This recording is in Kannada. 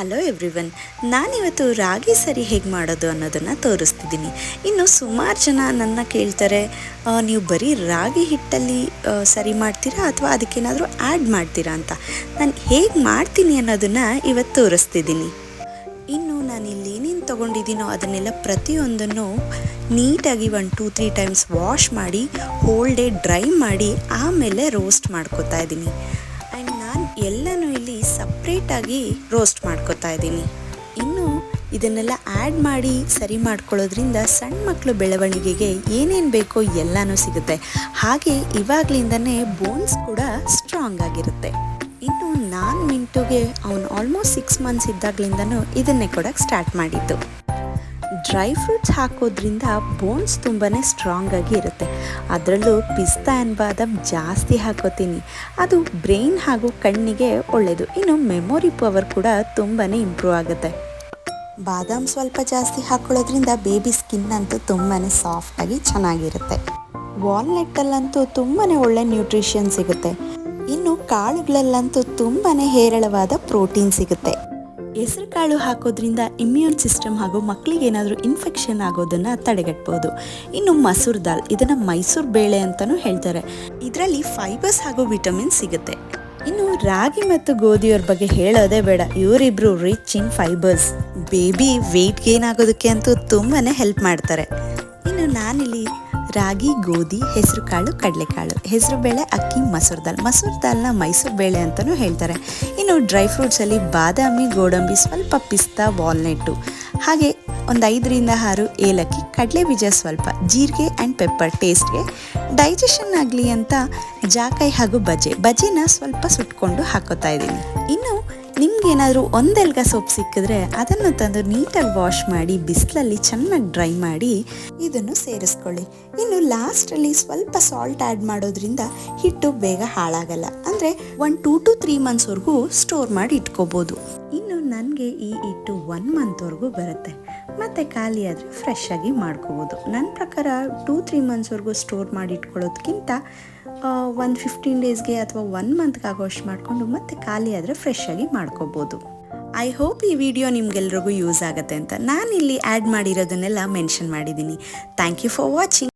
ಹಲೋ ಎವ್ರಿವನ್ ನಾನಿವತ್ತು ರಾಗಿ ಸರಿ ಹೇಗೆ ಮಾಡೋದು ಅನ್ನೋದನ್ನು ತೋರಿಸ್ತಿದ್ದೀನಿ. ಇನ್ನು ಸುಮಾರು ಜನ ನನ್ನ ಕೇಳ್ತಾರೆ ನೀವು ಬರೀ ರಾಗಿ ಹಿಟ್ಟಲ್ಲಿ ಸರಿ ಮಾಡ್ತೀರಾ ಅಥವಾ ಅದಕ್ಕೇನಾದರೂ ಆ್ಯಡ್ ಮಾಡ್ತೀರಾ ಅಂತ. ನಾನು ಹೇಗೆ ಮಾಡ್ತೀನಿ ಅನ್ನೋದನ್ನು ಇವತ್ತು ತೋರಿಸ್ತಿದ್ದೀನಿ. ಇನ್ನು ನಾನು ಇಲ್ಲಿ ಏನೇನು ತೊಗೊಂಡಿದ್ದೀನೋ ಅದನ್ನೆಲ್ಲ ಪ್ರತಿಯೊಂದನ್ನು ನೀಟಾಗಿ one two three times wash ಮಾಡಿ ಹೋಲ್ ಡೇ ಡ್ರೈ ಮಾಡಿ, ಆಮೇಲೆ ರೋಸ್ಟ್ ಮಾಡ್ಕೋತಾ ಇದ್ದೀನಿ. ನಾನು ಎಲ್ಲನೂ ಇಲ್ಲಿ ಸಪ್ರೇಟಾಗಿ ರೋಸ್ಟ್ ಮಾಡ್ಕೋತಾ ಇದ್ದೀನಿ. ಇನ್ನು ಇದನ್ನೆಲ್ಲ ಆ್ಯಡ್ ಮಾಡಿ ಸರಿ ಮಾಡ್ಕೊಳ್ಳೋದ್ರಿಂದ ಸಣ್ಣ ಮಕ್ಕಳು ಬೆಳವಣಿಗೆಗೆ ಏನೇನು ಬೇಕೋ ಎಲ್ಲನೂ ಸಿಗುತ್ತೆ. ಹಾಗೆ ಇವಾಗಲಿಂದನೇ ಬೋನ್ಸ್ ಕೂಡ ಸ್ಟ್ರಾಂಗ್ ಆಗಿರುತ್ತೆ. ಇನ್ನು ನಾನು ಮಿಂಟುಗೆ ಅವನು ಆಲ್ಮೋಸ್ಟ್ ಸಿಕ್ಸ್ ಮಂತ್ಸ್ ಇದ್ದಾಗ್ಲಿಂದನೂ ಇದನ್ನೇ ಕೊಡೋಕ್ಕೆ ಸ್ಟಾರ್ಟ್ ಮಾಡಿದ್ದು. ಡ್ರೈ ಫ್ರೂಟ್ಸ್ ಹಾಕೋದ್ರಿಂದ ಬೋನ್ಸ್ ತುಂಬಾ ಸ್ಟ್ರಾಂಗ್ ಆಗಿ ಇರುತ್ತೆ. ಅದರಲ್ಲೂ ಪಿಸ್ತಾ ಆ್ಯಂಡ್ ಬಾದಾಮ್ ಜಾಸ್ತಿ ಹಾಕೋತೀನಿ. ಅದು ಬ್ರೈನ್ ಹಾಗೂ ಕಣ್ಣಿಗೆ ಒಳ್ಳೆಯದು ಇನ್ನು ಮೆಮೊರಿ ಪವರ್ ಕೂಡ ತುಂಬಾ ಇಂಪ್ರೂವ್ ಆಗುತ್ತೆ. ಬಾದಾಮ್ ಸ್ವಲ್ಪ ಜಾಸ್ತಿ ಹಾಕೊಳ್ಳೋದ್ರಿಂದ ಬೇಬಿ ಸ್ಕಿನ್ ಅಂತೂ ತುಂಬಾ ಸಾಫ್ಟಾಗಿ ಚೆನ್ನಾಗಿರುತ್ತೆ. ವಾಲ್ನೆಟ್ಟಲ್ಲಂತೂ ತುಂಬಾ ಒಳ್ಳೆ ನ್ಯೂಟ್ರಿಷನ್ ಸಿಗುತ್ತೆ. ಇನ್ನು ಕಾಳುಗಳಲ್ಲಂತೂ ತುಂಬಾ ಹೇರಳವಾದ ಪ್ರೋಟೀನ್ ಸಿಗುತ್ತೆ. ಹೆಸರು ಕಾಳು ಹಾಕೋದ್ರಿಂದ ಇಮ್ಯೂನ್ ಸಿಸ್ಟಮ್ ಹಾಗೂ ಮಕ್ಕಳಿಗೆ ಏನಾದರೂ ಇನ್ಫೆಕ್ಷನ್ ಆಗೋದನ್ನು ತಡೆಗಟ್ಬೋದು. ಇನ್ನು ಮಸೂರ್ ದಾಲ್, ಇದನ್ನು ಮೈಸೂರು ಬೇಳೆ ಅಂತಲೂ ಹೇಳ್ತಾರೆ. ಇದರಲ್ಲಿ ಫೈಬರ್ಸ್ ಹಾಗೂ ವಿಟಮಿನ್ ಸಿಗುತ್ತೆ. ಇನ್ನು ರಾಗಿ ಮತ್ತು ಗೋಧಿಯವ್ರ ಬಗ್ಗೆ ಹೇಳೋದೇ ಬೇಡ. ಇವರಿಬ್ರು rich in fibres baby weight gain ಆಗೋದಕ್ಕೆ ಅಂತೂ ತುಂಬಾ ಹೆಲ್ಪ್ ಮಾಡ್ತಾರೆ. ಇನ್ನು ನಾನಿಲ್ಲಿ ರಾಗಿ, ಗೋಧಿ, ಹೆಸರು ಕಾಳು ಕಡಲೆಕಾಳು ಹೆಸರು ಬೇಳೆ, ಅಕ್ಕಿ, ಮಸೂರ್ ದಾಲ್. ಮಸೂರ್ ದಾಲ್ನ ಮೈಸೂರು ಬೇಳೆ ಅಂತಲೂ ಹೇಳ್ತಾರೆ. ಇನ್ನು ಡ್ರೈ ಫ್ರೂಟ್ಸಲ್ಲಿ ಬಾದಾಮಿ, ಗೋಡಂಬಿ, ಸ್ವಲ್ಪ ಪಿಸ್ತಾ, ವಾಲ್ನೆಟ್ಟು. ಹಾಗೆ ಒಂದು ಐದರಿಂದ ಆರು ಏಲಕ್ಕಿ, ಕಡಲೆ ಬೀಜ ಸ್ವಲ್ಪ, ಜೀರಿಗೆ ಆ್ಯಂಡ್ ಪೆಪ್ಪರ್ ಟೇಸ್ಟ್ಗೆ ಡೈಜೆಷನ್ ಆಗಲಿ ಅಂತ ಜಾಕಾಯಿ ಹಾಗೂ ಬಜೆ. ಬಜೆನ ಸ್ವಲ್ಪ ಸುಟ್ಕೊಂಡು ಹಾಕೋತಾ ಇದ್ದೀನಿ. ಇನ್ನು ನಿಮ್ಗೇನಾದರೂ ಒಂದೆಲ್ಗ ಸೋಪ್ ಸಿಕ್ಕಿದ್ರೆ ಅದನ್ನು ತಂದು ನೀಟಾಗಿ ವಾಶ್ ಮಾಡಿ, ಬಿಸಿಲಲ್ಲಿ ಚೆನ್ನಾಗಿ ಡ್ರೈ ಮಾಡಿ ಇದನ್ನು ಸೇರಿಸ್ಕೊಳ್ಳಿ. ಇನ್ನು ಲಾಸ್ಟಲ್ಲಿ ಸ್ವಲ್ಪ ಸಾಲ್ಟ್ ಆ್ಯಡ್ ಮಾಡೋದ್ರಿಂದ ಹಿಟ್ಟು ಬೇಗ ಹಾಳಾಗಲ್ಲ. ಅಂದರೆ ಒನ್ ಟೂ ಟು ತ್ರೀ ಮಂತ್ಸ್ವರೆಗೂ ಸ್ಟೋರ್ ಮಾಡಿ ಇಟ್ಕೋಬೋದು. ನನಗೆ ಈ ಹಿಟ್ಟು ಒನ್ ಮಂತ್ವರೆಗೂ ಬರುತ್ತೆ. ಮತ್ತು ಖಾಲಿ ಆದರೆ ಫ್ರೆಶ್ ಆಗಿ ಮಾಡ್ಕೋಬೋದು. ನನ್ನ ಪ್ರಕಾರ ಟೂ ತ್ರೀ ಮಂತ್ಸ್ವರೆಗೂ ಸ್ಟೋರ್ ಮಾಡಿ ಇಟ್ಕೊಳ್ಳೋದಕ್ಕಿಂತ ಒಂದು ಫಿಫ್ಟೀನ್ ಡೇಸ್ಗೆ ಅಥವಾ ಒನ್ ಮಂತ್ಗೆ ಆಗೋಷ್ಟು ಮಾಡಿಕೊಂಡು ಮತ್ತೆ ಖಾಲಿ ಆದರೆ ಫ್ರೆಶ್ ಆಗಿ ಮಾಡ್ಕೋಬೋದು. ಐ ಹೋಪ್ ಈ ವಿಡಿಯೋ ನಿಮ್ಗೆಲ್ರಿಗೂ ಯೂಸ್ ಆಗುತ್ತೆ ಅಂತ ನಾನಿಲ್ಲಿ ಆ್ಯಡ್ ಮಾಡಿರೋದನ್ನೆಲ್ಲ ಮೆನ್ಷನ್ ಮಾಡಿದ್ದೀನಿ. Thank you for watching